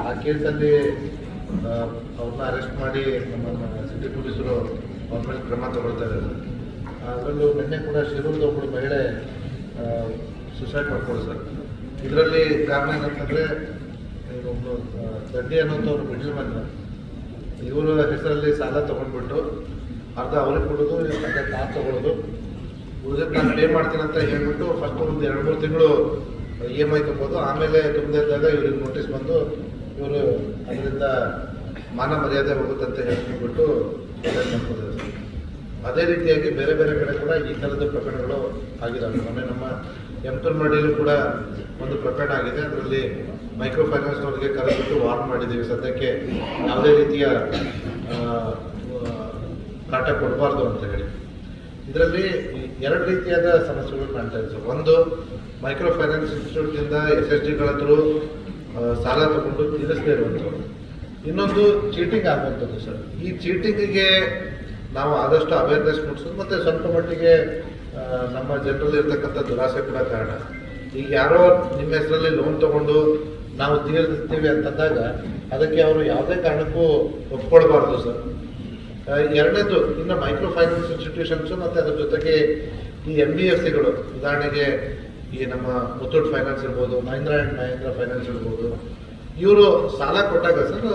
ಆ ಕೇಸಲ್ಲಿ ಅವ್ರನ್ನ ಅರೆಸ್ಟ್ ಮಾಡಿ ನಮ್ಮ ಸಿಟಿ ಪೊಲೀಸರು ಅವ್ರ ಮೇಲೆ ಕ್ರಮ ತಗೊಳ್ತಾ ಇದ್ದಾರೆ ಅದರಲ್ಲೂ ನಿನ್ನೆ ಕೂಡ ಶಿರೂರ್ದ ಒಬ್ಬಳು ಮಹಿಳೆ ಸುಸೈಡ್ ಮಾಡ್ಕೊಳ್ಳಿ ಸರ್. ಇದರಲ್ಲಿ ಕಾರಣ ಏನಂತಂದರೆ ಒಬ್ಬರು ದಡ್ಡಿ ಅನ್ನೋಂಥವ್ರು ಮಿಡ್ಲ್ ಮ್ಯಾನ್ ಇವರ ಹೆಸರಲ್ಲಿ ಸಾಲ ತೊಗೊಂಡ್ಬಿಟ್ಟು ಅರ್ಧ ಅವ್ರಿಗೆ ಕೊಡೋದು, ಅರ್ಧ ಕಾರ್ ತೊಗೊಳೋದು. ಉಳಿದಕ್ಕೆ ನಾನು ಪೇ ಮಾಡ್ತೀನಿ ಅಂತ ಹೇಳ್ಬಿಟ್ಟು ಫಸ್ಟ್ ಒಂದು ಎರಡು ಮೂರು ತಿಂಗಳು ಇ ಎಂ ಐ ತುಂಬೋದು ಆಮೇಲೆ ತುಂಬದೇ ಇದ್ದಾಗ ಇವ್ರಿಗೆ ನೋಟಿಸ್ ಬಂದು ಇವರು ಅದರಿಂದ ಮಾನ ಮರ್ಯಾದೆ ಹೋಗುತ್ತಂತ ಹೇಳ್ಬಿಟ್ಟು ಅದೇ ರೀತಿಯಾಗಿ ಬೇರೆ ಬೇರೆ ಕಡೆ ಕೂಡ ಈ ಥರದ ಪ್ರಕರಣಗಳು ಆಗಿದ್ದಾವೆ ಮೊನ್ನೆ ನಮ್ಮ ಎಂಪಲ್ಮಡಿಯಲ್ಲೂ ಕೂಡ ಒಂದು ಪ್ರಕರಣ ಆಗಿದೆ. ಅದರಲ್ಲಿ ಮೈಕ್ರೋ ಫೈನಾನ್ಸ್ನವ್ರಿಗೆ ಕರೆದುಬಿಟ್ಟು ವಾರ್ನ್ ಮಾಡಿದ್ದೀವಿ. ಸದ್ಯಕ್ಕೆ ಯಾವುದೇ ರೀತಿಯ ಕಾಟ ಕೊಡಬಾರ್ದು ಅಂತ ಹೇಳಿ. ಇದರಲ್ಲಿ ಎರಡು ರೀತಿಯಾದ ಸಮಸ್ಯೆಗಳು ಕಾಣ್ತಾ ಇದ್ದವು ಒಂದು ಮೈಕ್ರೋ ಫೈನಾನ್ಸ್ ಇನ್ಸ್ಟಿಟ್ಯೂಟ್ನಿಂದ ಎಸ್ ಎಸ್ ಜಿಗಳ ಸಾಲ ತಗೊಂಡು ತೀರಿಸದೇ ಇರುವಂಥದ್ದು ಇನ್ನೊಂದು ಚೀಟಿಂಗ್ ಆಗುವಂಥದ್ದು ಸರ್. ಈ ಚೀಟಿಂಗಿಗೆ ನಾವು ಆದಷ್ಟು ಅವೇರ್ನೆಸ್ ಮೂಡಿಸೋದು ಮತ್ತು ಸ್ವಲ್ಪ ಮಟ್ಟಿಗೆ ನಮ್ಮ ಜನರಲ್ಲಿ ಇರ್ತಕ್ಕಂಥ ದುರಾಸೆ ಕೂಡ ಕಾರಣ. ಈಗ ಯಾರೋ ನಿಮ್ಮ ಹೆಸರಲ್ಲಿ ಲೋನ್ ತಗೊಂಡು ನಾವು ತೀರಿಸ್ತೀವಿ ಅಂತಂದಾಗ ಅದಕ್ಕೆ ಅವರು ಯಾವುದೇ ಕಾರಣಕ್ಕೂ ಒಪ್ಕೊಳ್ಬಾರ್ದು ಸರ್. ಎರಡನೇದು, ಇನ್ನು ಮೈಕ್ರೋ ಫೈನಾನ್ಸ್ ಇನ್ಸ್ಟಿಟ್ಯೂಷನ್ಸು ಮತ್ತು ಅದ್ರ ಜೊತೆಗೆ ಈ ಎಂ ಬಿ ಎಫ್ ಸಿಗಳು ಉದಾಹರಣೆಗೆ ಈ ನಮ್ಮ ಮುತ್ತೂಟ್ ಫೈನಾನ್ಸ್ ಇರ್ಬೋದು ಮಹೀಂದ್ರ ಆ್ಯಂಡ್ ಮಹೀಂದ್ರ ಫೈನಾನ್ಸ್ ಇರ್ಬೋದು ಇವರು ಸಾಲ ಕೊಟ್ಟಾಗ ಸರ್